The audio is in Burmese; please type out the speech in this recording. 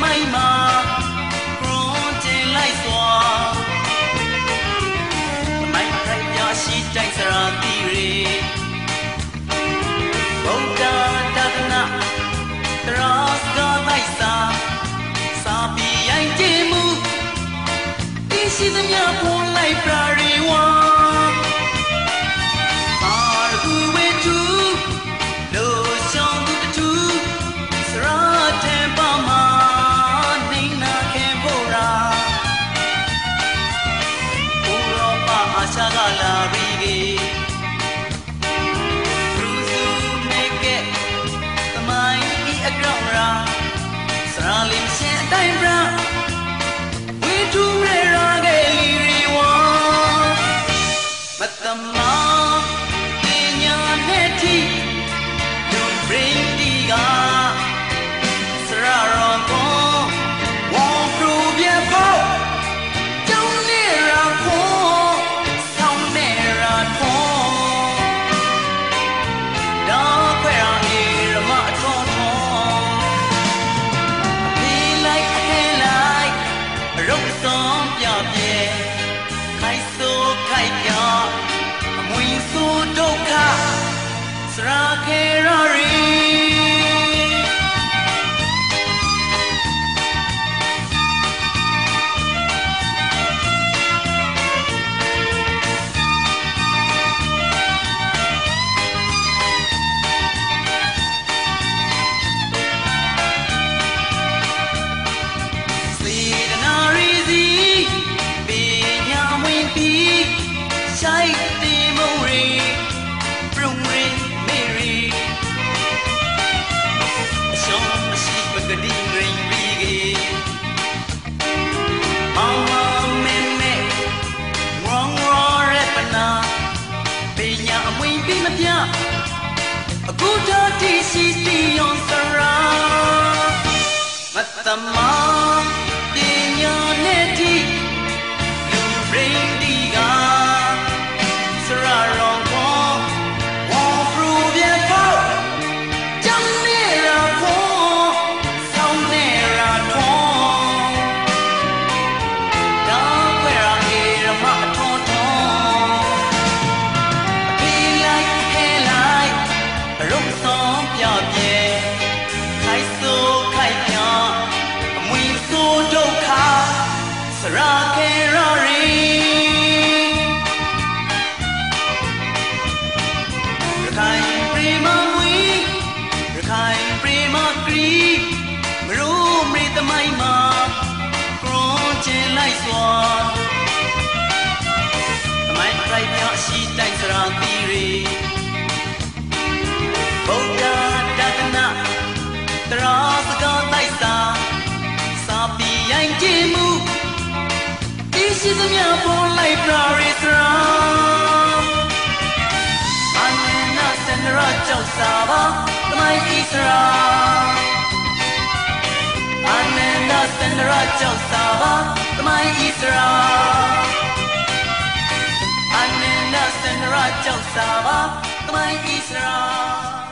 my mom. ပ်ဆောင်ပြပြဲခိုင်ဆိုးခိုင်ပြအမွေဆိုးဒုက္ခစရာခေရရီ ရှိုက်တင်မုံရီ ခိုင်ပရိမမွေရခိုင်ပရိမကရီမရိုးမရီသမိုင်းမှာကရွန်ချင်လိုက်စွာသမိုင်းခိုင်ပြရှိတိုက်စရာသီရီဗုဒ္ဓတဒနာတရာစကားတိုက်စာစာပီရိုင်ကြည့်မှုဒီရှိသမျှပေါ်လိုက်ပရာရီစရာ နစန္ဒရာကြောက်စာပါသမိုင်းဤစရာအနန္နစန္ဒရာကြောက်စာပါသမိုင်းဤစရာအနန္နစန္ဒရာကြောက်စာပါသမိုင်းဤစရာ